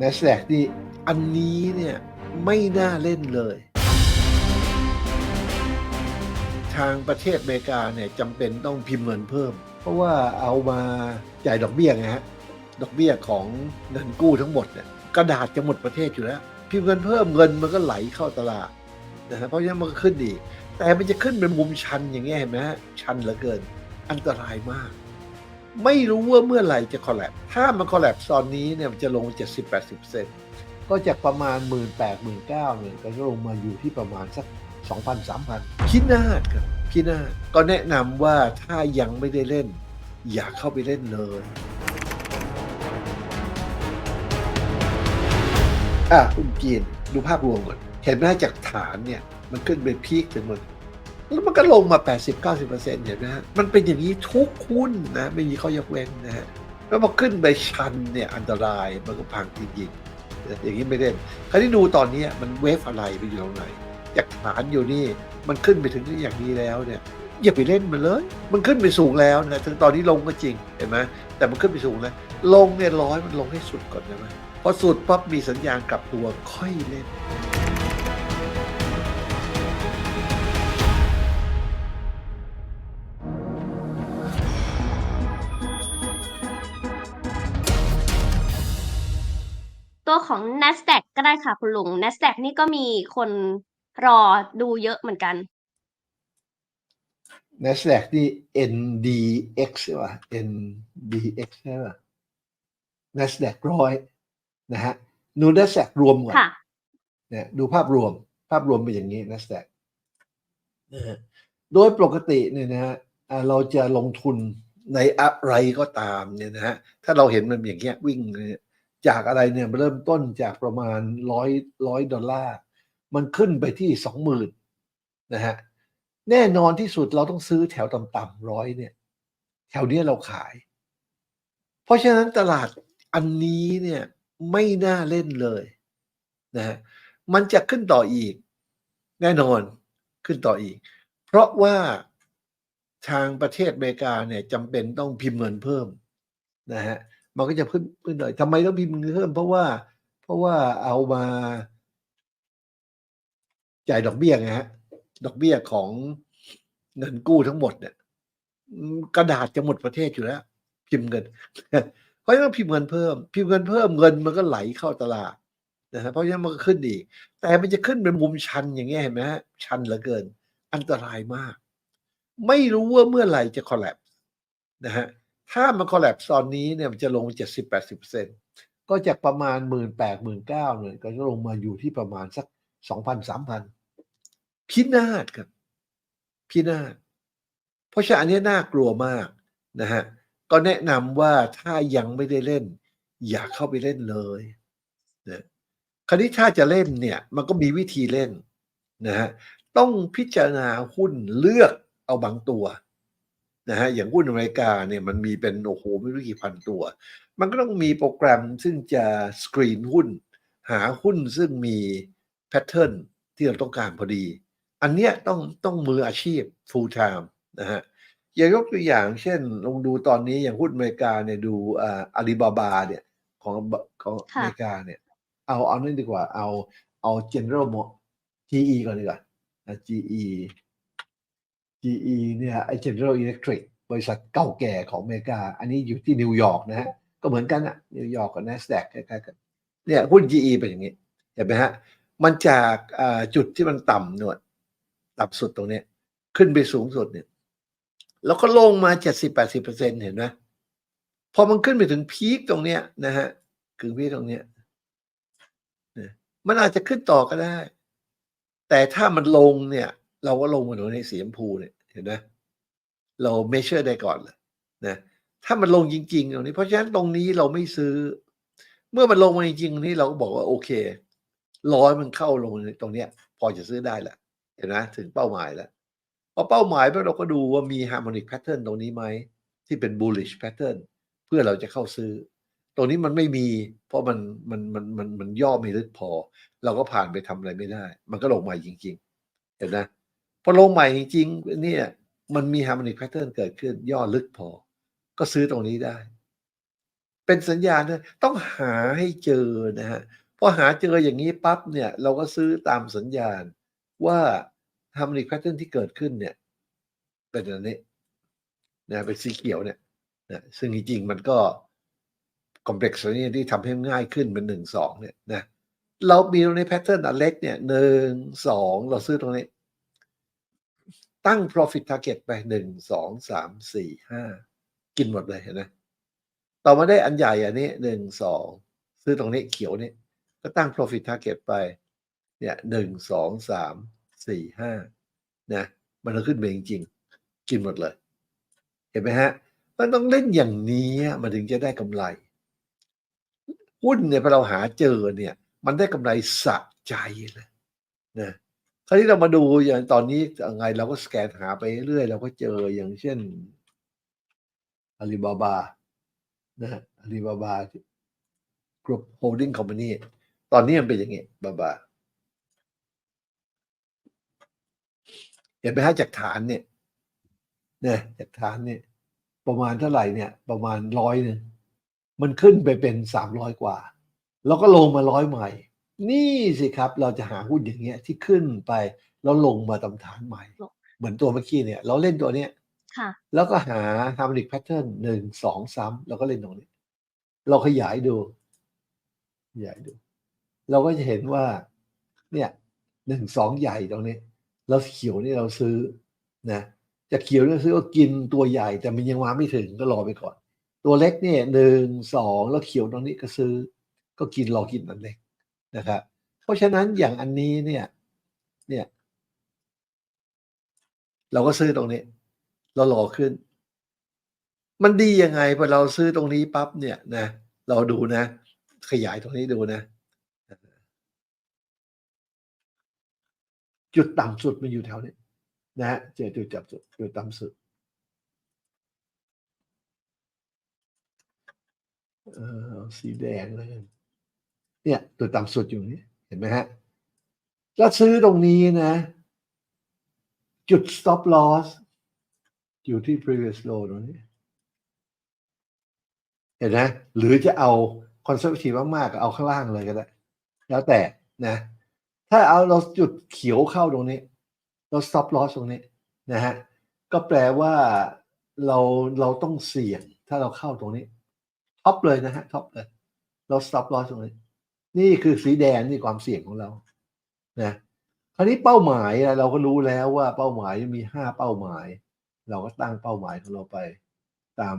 n a s d a q นี่อันนี้เนี่ยไม่น่าเล่นเลย ทางประเทศอเมริกาเนี่ยจำเป็นต้องพิมพ์เงินเพิ่ม เพราะว่าเอามาจ่ายดอกเบี้ยไงฮะ ดอกเบี้ยของเงินกู้ทั้งหมดเนี่ยกระดาษจะหมดประเทศอยู่แล้ว พิมพ์เงินเพิ่มเงินมันก็ไหลเข้าตลาดนะฮะเพราะฉะนั้นมันก็ขึ้นอีแต่มันจะขึ้นเป็นมุมชันอย่างเงี้ยเห็นไหมฮะชันเหลือเกิน อันตรายมาก ไม่รู้ว่าเมื่อไหร่จะคอลแลบถ้ามันคอลแลบตอนนี้เนี่ยมันจะลง 70-80 เซนก็จากประมาณ 1 8 0 0 0 9 0เนี่ยก็จะลงมาอยู่ที่ประมาณสัก 2,000-3,000พินาศครับพินาศก็แนะนำว่าถ้ายังไม่ได้เล่น อย่าเข้าไปเล่นเลยอะคุณจีนดูภาพรวมก่อน เห็นไหมจากฐานเนี่ย มันขึ้นไปพีคถึงหมด แล้วมันก็ลงมา 80-90%เห็นไหมฮะมันเป็นอย่างนี้ทุกหุ้นนะไม่มีข้อยกเว้นนะฮะแล้วพอขึ้นไปชันเนี่ยอันตรายมันก็พังจริงๆอย่างนี้ไม่เล่นคราวนี้ดูตอนนี้มันเวฟอะไรไปอยู่ตรงไหนจากฐานอยู่นี่มันขึ้นไปถึงที่อย่างนี้แล้วเนี่ยอย่าไปเล่นมันเลย มันขึ้นไปสูงแล้วนะถึงตอนนี้ลงก็จริงเห็นไหมแต่มันขึ้นไปสูงแล้วลงเนี่ยร้อยมันลงให้สุดก่อนได้ไหมพอสุดปั๊บมีสัญญาณกลับตัวค่อยเล่น ตัวของ NASDAQ ก็ได้ค่ะคุณลุง NASDAQ นี่ก็มีคนรอดูเยอะเหมือนกัน NASDAQ นี่ NDX ใช่ป่ะ NDX ใช่ป่ะ NASDAQ ร้อยนะฮะดู NASDAQ รวมก่อนค่ะเนี่ยดูภาพรวม ภาพรวมเป็นอย่างนี้ NASDAQ นะฮะโดยปกติเนี่ยนะฮะอ่าเราจะลงทุนในอะไรก็ตามเนี่ยนะฮะถ้าเราเห็นมันอย่างเงี้ยวิ่งเนี่ย จากอะไรเนี่ยมันเริ่มต้นจากประมาณร้อยร้อยดอลลาร์ มันขึ้นไปที่สองหมื่นนะฮะแน่นอนที่สุดเราต้องซื้อแถวต่ำๆร้อยเนี่ย แถวเนี้ยเราขาย เพราะฉะนั้นตลาดอันนี้เนี่ยไม่น่าเล่นเลยนะฮะมันจะขึ้นต่ออีก แน่นอนขึ้นต่ออีก เพราะว่าทางประเทศอเมริกาเนี่ยจำเป็นต้องพิมพ์เงินเพิ่มนะฮะ มันก็จะขึ้นขึ้นหน่อยทำไมต้องพิมพ์เงินเพิ่มเพราะว่า เพราะว่าเอามา จ่ายดอกเบี้ยไงฮะ ดอกเบี้ยของเงินกู้ทั้งหมดเนี่ยกระดาษจะหมดประเทศอยู่แล้ว พิมพ์เงินเพราะฉะนั้นพิมพ์เงินเพิ่ม พิมพ์เงินเพิ่มเงินมันก็ไหลเข้าตลาดนะฮะเพราะฉะนั้นมันก็ขึ้นอีก แต่มันจะขึ้นเป็นมุมชันอย่างเงี้ยเห็นไหมฮะชันเหลือเกิน อันตรายมาก ไม่รู้ว่าเมื่อไหร่จะคอลลบนะฮะ ถ้ามันคอลลบตอนนี้เนี่ยมันจะลง 70-80%ก็จากประมาณ 1 8 0 0 0 1 9 0 0เนี่ยก็จะลงมาอยู่ที่ประมาณสัก 2,000-3,000 พินาศครับ พินาศ เพราะฉะนั้นอันนี้น่ากลัวมากนะฮะ ก็แนะนำว่าถ้ายังไม่ได้เล่น อย่าเข้าไปเล่นเลยนะคราวนี้ถ้าจะเล่นเนี่ยมันก็มีวิธีเล่นนะฮะ ต้องพิจารณาหุ้นเลือกเอาบางตัว นะฮะอย่างหุ้นอเมริกาเนี่ยมันมีเป็นโอ้โหไม่รู้กี่พันตัว มันก็ต้องมีโปรแกรมซึ่งจะสกรีนหุ้น หาหุ้นซึ่งมีแพทเทิร์นที่เราต้องการพอดี อันเนี้ยต้องต้องมืออาชีพ full time นะฮะอย่างยกตัวอย่างเช่นลองดูตอนนี้อย่างหุ้นอเมริกาเนี่ยดูอ่าอาลีบาบาเนี่ยของของอค่ะเมริกาเนี่ย เอาเอานั่นดีกว่าเอาเอา General Mo GE ก่อนดีกว่าอะ GE GE เนี่ยไอ General Electric บริษัทเก่าแก่ของอเมริกา อันนี้อยู่ที่นิวยอร์กนะฮะ ก็เหมือนกันอะนิวยอร์กกับ NASDAQ คล้ายๆกันเนี่ยหุ้น GE เป็นอย่างนี้ เห็นไหมฮะ มันจากจุดที่มันต่ำหน่วยต่ำสุดตรงนี้ ขึ้นไปสูงสุดเนี่ย แล้วก็ลงมา 70-80%เห็นไหมพอมันขึ้นไปถึงพีคตรงเนี้ยนะฮะถึงพีคตรงเนี้ยมันอาจจะขึ้นต่อก็ได้ แต่ถ้ามันลงเนี่ย เราก็ลงมาตรงนี้สีชมพูเนี่ยเห็นไหมเราเมเชอร์ได้ก่อนเลยนะถ้ามันลงจริงๆตรงนี้ เพราะฉะนั้นตรงนี้เราไม่ซื้อ เมื่อมันลงมาจริงๆนี้เราก็บอกว่าโอเคร้อยมันเข้าลงตรงเนี้ย พอจะซื้อได้แหละเห็นไหมถึงเป้าหมายแล้วพอเป้าหมายแล้วเราก็ดูว่ามี harmonic pattern ตรงนี้ไหมที่เป็น bullish pattern เพื่อเราจะเข้าซื้อ ตรงนี้มันไม่มี เพราะมันมันมันมันมันย่อไม่ลึกพอ เราก็ผ่านไปทำอะไรไม่ได้ มันก็ลงมาจริง ๆ เห็นไหม พอลงใหม่จริงๆเนี่ยมันมี harmonic pattern เกิดขึ้น ย่อลึกพอ ก็ซื้อตรงนี้ได้ เป็นสัญญาณนะต้องหาให้เจอนะฮะพอหาเจออย่างนี้ปั๊บเนี่ยเราก็ซื้อตามสัญญาณว่าทำรีแพทเทิร์นที่เกิดขึ้นเนี่ย เป็นอันนี้นะเป็นสีเขียวเนี่ยนะซึ่งจริงๆมันก็คอมเพล็กซ์นี่ที่ทำให้ง่ายขึ้นเป็นหนึ่งสองเนี่ยนะเรามีตรงนี้แพทเทิร์นอันเล็กเนี่ยหนึ่งสองเราซื้อตรงนี้ ตั้ง profit target ไปหนึ่งสองสามสี่ห้ากินหมดเลยเห็นไหมต่อมาได้อันใหญ่อันนี้หนึ่งสองซื้อตรงนี้เขียวนี่ก็ตั้ง profit target ไป เนี่ยหนึ่งสองสามสี่ห้านะมันก็ขึ้นไปจริงๆ กินหมดเลย เห็นไหมฮะ มันต้องเล่นอย่างนี้มันถึงจะได้กำไร หุ้นเนี่ยพอเราหาเจอเนี่ย มันได้กำไรสะใจเลยนะ คราวนี้เรามาดูอย่างตอนนี้ยังไงเราก็สแกนหาไปเรื่อยเราก็เจออย่างเช่นอาลีบาบานะอาลีบาบากรุ๊ปโฮลดิ้งคอมพานีตอนนี้มันเป็นอย่างงี้บาบาเห็นไหมฮะจากฐานเนี่ยเนี่ยจากฐานเนี่ย ประมาณเท่าไหร่เนี่ย ประมาณร้อยหนึ่งมันขึ้นไปเป็นสามร้อยกว่า แล้วก็ลงมาร้อยใหม่ นี่สิครับ เราจะหาหุ้นอย่างเงี้ยที่ขึ้นไปแล้วลงมาตำฐานใหม่ เหมือนตัวเมื่อกี้เนี่ย เราเล่นตัวเนี้ยค่ะ แล้วก็หา harmonic pattern หนึ่งสองซ้ำแล้วก็เล่นตรงนี้ เราขยายดูขยายดู เราก็จะเห็นว่า เนี่ยหนึ่งสองใหญ่ตรงนี้แล้วเขียวนี่เราซื้อนะจะเขียวนี่ซื้อก็กินตัวใหญ่ แต่มันยังมาไม่ถึงก็รอไปก่อน ตัวเล็กเนี่ยหนึ่งสองแล้วเขียวตรงนี้ก็ซื้อ ก็กินรอกินอันเล็ก นะครับเพราะฉะนั้นอย่างอันนี้เนี่ยเนี่ย เราก็ซื้อตรงนี้ เรารอขึ้น มันดียังไงพอเราซื้อตรงนี้ปั๊บเนี่ยนะเราดูนะ ขยายตรงนี้ดูนะจุดต่ำสุดมันอยู่แถวนี้นะฮะเจอจุดจับสุดจุดต่ำสุดเออสีแดงแล้วกัน เนี่ยจุดต่ำสุดอยู่นี้เห็นไหมฮะแล้วซื้อตรงนี้นะ จุด stop loss อยู่ที่ previous low ตรงนี้ เห็นไหมหรือจะเอา conservative มากๆก็เอาข้างล่างเลยก็ได้ แล้วแต่นะ ถ้าเอาเราจุดเขียวเข้าตรงนี้ เรา stop loss ตรงนี้นะฮะก็แปลว่าเราเราต้องเสี่ยงถ้าเราเข้าตรงนี้ท็อปเลยนะฮะท็อปเลย เรา stop loss ตรงนี้ นี่คือสีแดงนี่ความเสี่ยงของเรา นะคราวนี้เป้าหมายอะเราก็รู้แล้วว่าเป้าหมายมีห้าเป้าหมาย เราก็ตั้งเป้าหมายของเราไป ตาม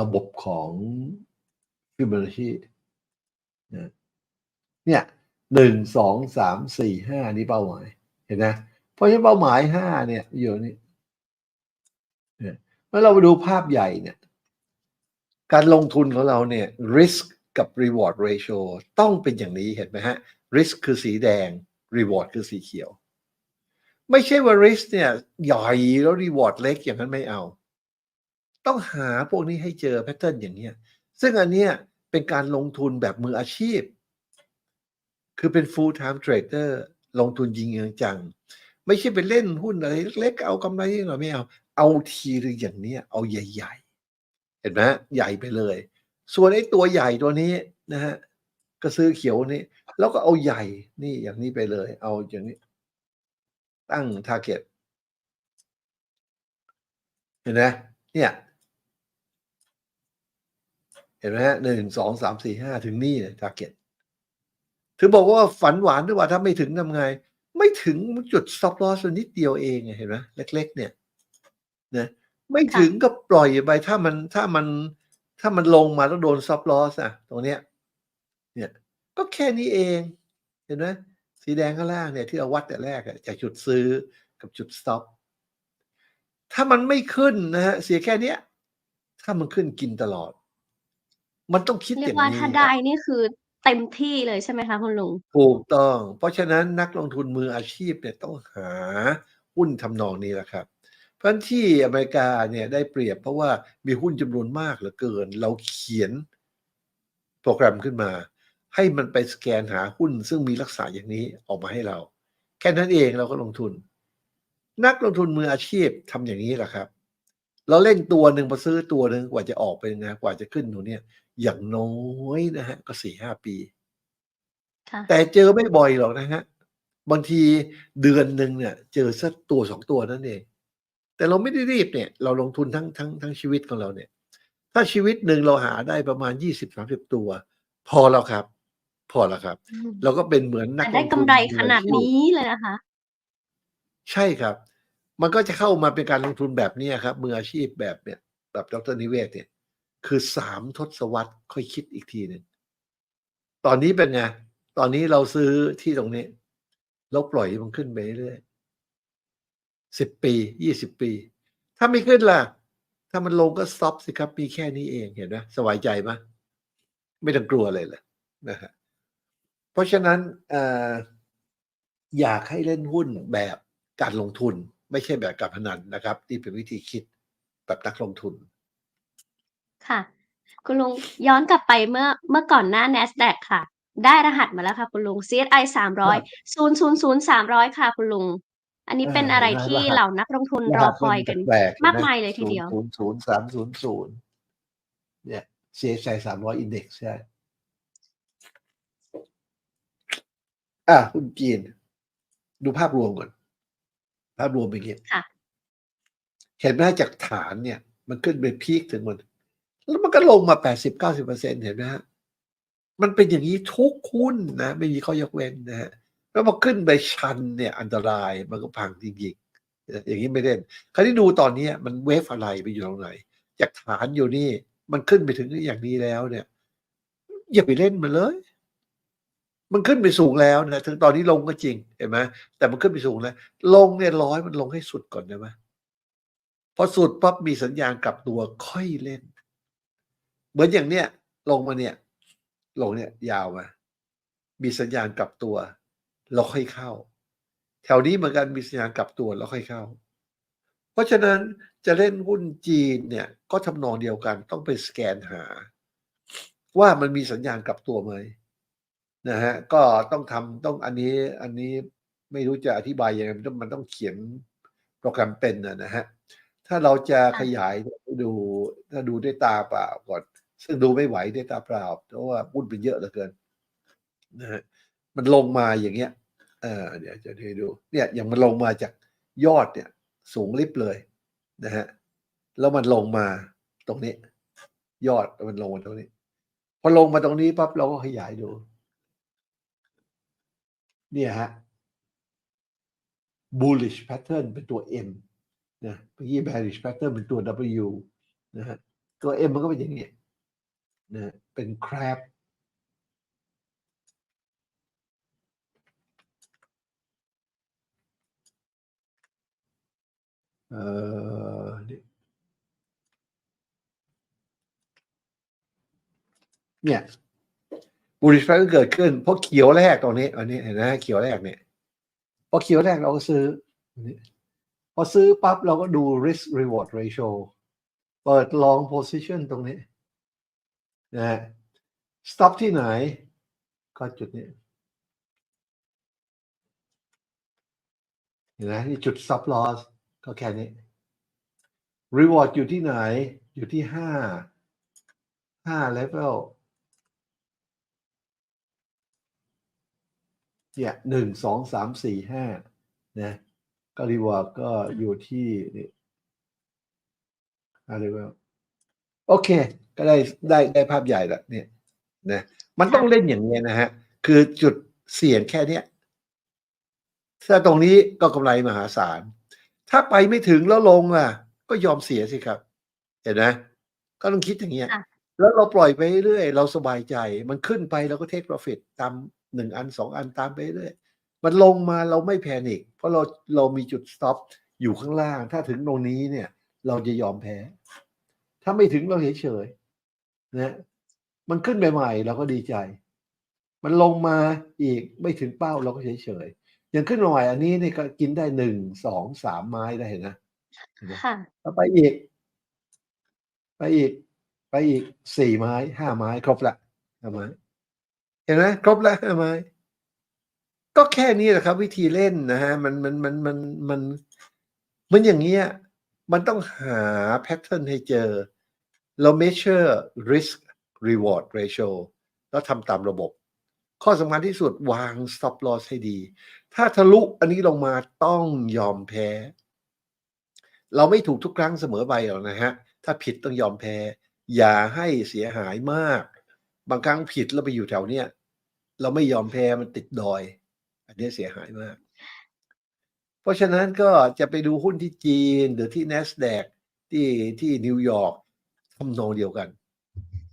ระบบของฟิบ o นัชชีนะเนี่ยหนึ่งสองสามสี่ห้านี่เป้าหมาย เห็นไหมเพราะฉะนั้นเป้าหมายห้าเนี่ยอยู่นี่เมื่อเราไปดูภาพใหญ่เนี่ย การลงทุนของเราเนี่ย risk กับ reward ratio ต้องเป็นอย่างนี้เห็นไหมฮะ risk คือสีแดง reward คือสีเขียว ไม่ใช่ว่า risk เนี่ยใหญ่แล้ว reward เล็กอย่างนั้นไม่เอา ต้องหาพวกนี้ให้เจอแพทเทิร์นอย่างเนี้ยซึ่งอันเนี้ยเป็นการลงทุนแบบมืออาชีพ คือเป็น full time trader ลงทุนยิงเงินจัง ไม่ใช่ไปเล่นหุ้นอะไรเล็กๆเอากำไรนิดหน่อยไม่เอา เอาทีหรืออย่างเนี้ยเอาใหญ่ ๆ เห็นไหมใหญ่ไปเลย ส่วนไอ้ตัวใหญ่ตัวนี้นะฮะก็ซื้อเขียวนี้ แล้วก็เอาใหญ่นี่อย่างนี้ไปเลย เอาอย่างนี้ ตั้ง target เห็นไหมเนี่ย เห็นไหมฮะหนึ่งสองสามสี่ห้าถึงนี่เลย target ถือบอกว่าฝันหวานด้วยว่าถ้าไม่ถึงทำไง ไม่ถึงจุด stop loss นิดเดียวเองเห็นไหมเล็ก ๆ เนี่ยนะไม่ถึงก็ปล่อยไปถ้ามันถ้ามัน ถ้ามันลงมาแล้วโดน stop loss อะตรงเนี้ย เนี่ยก็แค่นี้เอง เห็นไหมสีแดงข้างล่างเนี่ยที่เราวัดแต่แรกอะจากจุดซื้อกับจุด stop ถ้ามันไม่ขึ้นนะฮะเสียแค่เนี้ย ถ้ามันขึ้นกินตลอด มันต้องคิดเรีอยกย่างว่านี้ถ้าครับได้นี่คือเต็มที่เลยใช่ไหมคะคุณลุงถูกต้อง เพราะฉะนั้นนักลงทุนมืออาชีพเนี่ยต้องหาหุ้นทำนองนี้แหละครับ เพราะฉะนั้นที่อเมริกาเนี่ยได้เปรียบเพราะว่ามีหุ้นจำนวนมากเหลือเกิน เราเขียนโปรแกรมขึ้นมา ให้มันไปสแกนหาหุ้น ซึ่งมีลักษณะอย่างนี้ออกมาให้เรา แค่นั้นเองเราก็ลงทุน นักลงทุนมืออาชีพทำอย่างนี้แหละครับ เราเล่นตัวหนึ่งมาซื้อตัวหนึ่งกว่าจะออกไปนะกว่าจะขึ้นตรงเนี้ยอย่างน้อยนะฮะก็สี่ห้าปีค่ะแต่เจอไม่บ่อยหรอกนะฮะบางทีเดือนหนึ่งเนี่ย เจอสักตัวสองตัวนั่นเอง แต่เราไม่ได้รีบเนี่ย เราลงทุนทั้งทั้งทั้งชีวิตของเราเนี่ย ถ้าชีวิตหนึ่งเราหาได้ประมาณยี่สิบสามสิบตัว พอแล้วครับ พอแล้วครับอืมเราก็เป็นเหมือนนัแต่กได้ลงกำทุนไรมือขนาดอาชีพนี้เลยนะคะ ใช่ครับ มันก็จะเข้ามาเป็นการลงทุนแบบเนี้ยครับ มืออาชีพแบบเนี่ยแบบดรนิเวศน์เนี่ย คือสามทศวรรษค่อยคิดอีกทีหนึ่งตอนนี้เป็นไงตอนนี้เราซื้อที่ตรงนี้เราปล่อยมันขึ้นไปเรื่อย สิบปียี่สิบปี ถ้าไม่ขึ้นล่ะ ถ้ามันลงก็สต็อปสิครับ มีแค่นี้เองเห็นไหมสบายใจไหมไม่ต้องกลัวเลยเลยนะฮะเพราะฉะนั้นเอ่ออยากให้เล่นหุ้นแบบการลงทุน ไม่ใช่แบบการพนันนะครับ นี่เป็นวิธีคิดแบบนักลงทุน ค่ะ คุณลุงย้อนกลับไปเมื่อเมื่อก่อนหน้า NASDAQ ค่ะ ได้รหัสมาแล้วค่ะ คุณลุง CSI สามร้อยศูนย์ศูนย์ศูนย์สามร้อยค่ะ คุณลุง อันนี้เป็นอ่าอะไรรหัสที่รหัสเหล่านักลงทุนรอคอยกันแปลกๆมากมายเลยทีเดียวศูนย์ศูนย์สามศูนย์ศูนย์เนี่ย CSI สามร้อยอินเด็กซ์ใช่ อะคุณจีน ดูภาพรวมก่อน ภาพรวมเป็นอย่างนี้ค่ะเห็นไหมจากฐานเนี่ย มันขึ้นไปพีคถึงมัน แล้วมันก็ลงมาแปดสิบเก้าสิบเปอร์เซ็นเห็นไหมฮะ มันเป็นอย่างนี้ทุกหุ้นนะ ไม่มีข้อยกเว้นนะฮะ แล้วพอขึ้นไปชันเนี่ยอันตรายมันก็พังจริงๆอย่างนี้ไม่เล่นคราวนี้ดูตอนนี้มันเวฟอะไรไปอยู่ตรงไหน จากฐานอยู่นี่ มันขึ้นไปถึงอย่างนี้แล้วเนี่ย อย่าไปเล่นมันเลย มันขึ้นไปสูงแล้วนะถึงตอนนี้ลงก็จริงเห็นไหมแต่มันขึ้นไปสูงแล้ว ลงเนี่ยร้อยมันลงให้สุดก่อนได้ไหมพอสุดปั๊บมีสัญญาณกลับตัวค่อยเล่น เหมือนอย่างเนี้ยลงมาเนี่ย ลงเนี่ยยาวมามีสัญญาณกลับตัว เราค่อยเข้า แถวนี้เหมือนกันมีสัญญาณกลับตัวแล้วค่อยเข้า เพราะฉะนั้นจะเล่นหุ้นจีนเนี่ยก็ทำนองเดียวกันต้องไปสแกนหา ว่ามันมีสัญญาณกลับตัวไหมนะฮะก็ต้องทำต้องอันนี้อันนี้ไม่รู้จะอธิบายยังไงมันต้องมันต้องเขียนโปรแกรมเป็นนะนะฮะถ้าเราจะขยายดูถ้าดูด้วยตาเปล่าก่อน ซึ่งดูไม่ไหวด้วยตาเปล่าเพราะว่าหุ้นเป็นเยอะเหลือเกินนะฮะมันลงมาอย่างเงี้ย เออเดี๋ยวจะให้ดูเนี่ยอย่างมันลงมาจากยอดเนี่ยสูงลิบเลยนะฮะแล้วมันลงมาตรงนี้ ยอดมันลงมาตรงนี้ พอลงมาตรงนี้ปั๊บเราก็ขยายดู เนี่ยฮะ bullish pattern เป็นตัว M นะเมื่อกี้ bearish pattern เป็นตัว W นะฮะตัว M มันก็เป็นอย่างนี้นะฮะเป็น crab เนี่เนี่ย bullish pattern เกิดขึ้นเพราะเขียวแรกตรงนี้อันนี้เห็นไหมเขียวแรกเนี่ยพอเขียวแรกเราก็ซื้อ พอซื้อปั๊บเราก็ดู risk reward ratio เปิด long position ตรงนี้นะ stop ที่ไหน ก็จุดนี้เห็นไหมนี่จุด stop loss ก็แค่นี้ reward อยู่ที่ไหน อยู่ที่ห้าห้า level เนี่ยหนึ่งสองสามสี่ห้านะก็รีวอร์ดก็อยู่ที่นี่ห้า level โอเค ก็ได้ได้ได้ภาพใหญ่ละเนี่ยนะมันต้องเล่นอย่างนี้ยนะฮะ คือจุดเสี่ยงแค่เนี้ยถ้าตรงนี้ก็กำไรมหาศาล ถ้าไปไม่ถึงแล้วลงอะ ก็ยอมเสียสิครับ เห็นไหมก็ต้องคิดอย่างเงี้ย ค่ะ แล้วเราปล่อยไปเรื่อยเราสบายใจ มันขึ้นไปเราก็เทค profit ตามหนึ่งอันสองอันตามไปเรื่อยมันลงมาเราไม่แพนิคเพราะเราเรามีจุด stop อยู่ข้างล่าง ถ้าถึงตรงนี้เนี่ย เราจะยอมแพ้ ถ้าไม่ถึงเราเฉยๆนะมันขึ้นใหม่ๆเราก็ดีใจ มันลงมาอีกไม่ถึงเป้าเราก็เฉยๆอ ย่างขึ้นมาใหม่อันนี้นี่ก็กินได้หนึ่งสองสามไม้ได้เห็นนะเห็นไหมค่ะแล้วไปอีก ไปอีก ไปอีกสี่ไม้ห้าไม้ครบละห้าไม้เห็นไหมครบละห้าไม้ก็แค่นี้แหละครับ วิธีเล่นนะฮะมันมันมันมันมันมันอย่างเงี้ยมันต้องหาแพทเทิร์นให้เจอ เรา measure risk reward ratio แล้วทำตามระบบ ข้อสำคัญที่สุดวาง stop loss ให้ดี ถ้าทะลุอันนี้ลงมาต้องยอมแพ้ เราไม่ถูกทุกครั้งเสมอไปหรอกนะฮะ ถ้าผิดต้องยอมแพ้ อย่าให้เสียหายมาก บางครั้งผิดแล้วไปอยู่แถวเนี้ยเราไม่ยอมแพ้มันติดดอย อันนี้เสียหายมาก เพราะฉะนั้นก็จะไปดูหุ้นที่จีนหรือที่ NASDAQ ที่ที่นิวยอร์กทำนองเดียวกัน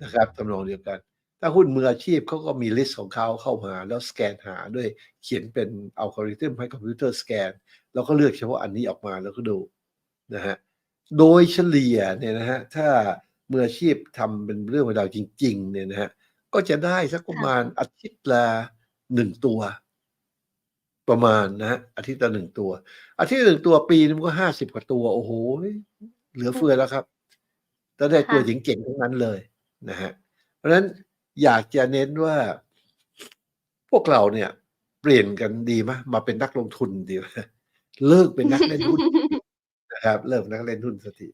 นะครับทำนองเดียวกัน ถ้าหุ้นมืออาชีพเขาก็มีลิสต์ของเขาเข้ามาแล้วสแกนหาด้วยเขียนเป็นอัลกอริทึมให้คอมพิวเตอร์สแกน แล้วก็เลือกเฉพาะอันนี้ออกมาแล้วก็ดูนะฮะโดยเฉลี่ยเนี่ยนะฮะถ้ามืออาชีพทำเป็นเรื่องเวลาจริง ๆ เนี่ยนะฮะก็จะได้สักประมาณอาทิตย์ละหนึ่งตัว ประมาณนะฮะอาทิตย์ละหนึ่งตัว อาทิตย์หนึ่งตัวปีนึงก็ห้าสิบกว่าตัว โอ้โหเหลือเฟือแล้วครับแต่ได้ตัวค่ะเจ๋งๆทั้งนั้นเลยนะฮะเพราะฉะนั้น อยากจะเน้นว่าพวกเราเนี่ย เปลี่ยนกันดีไหมมาเป็นนักลงทุนดีไหมเลิกเป็นนักเล่นหุ้นนะครับ เลิกนักเล่นหุ้นสักที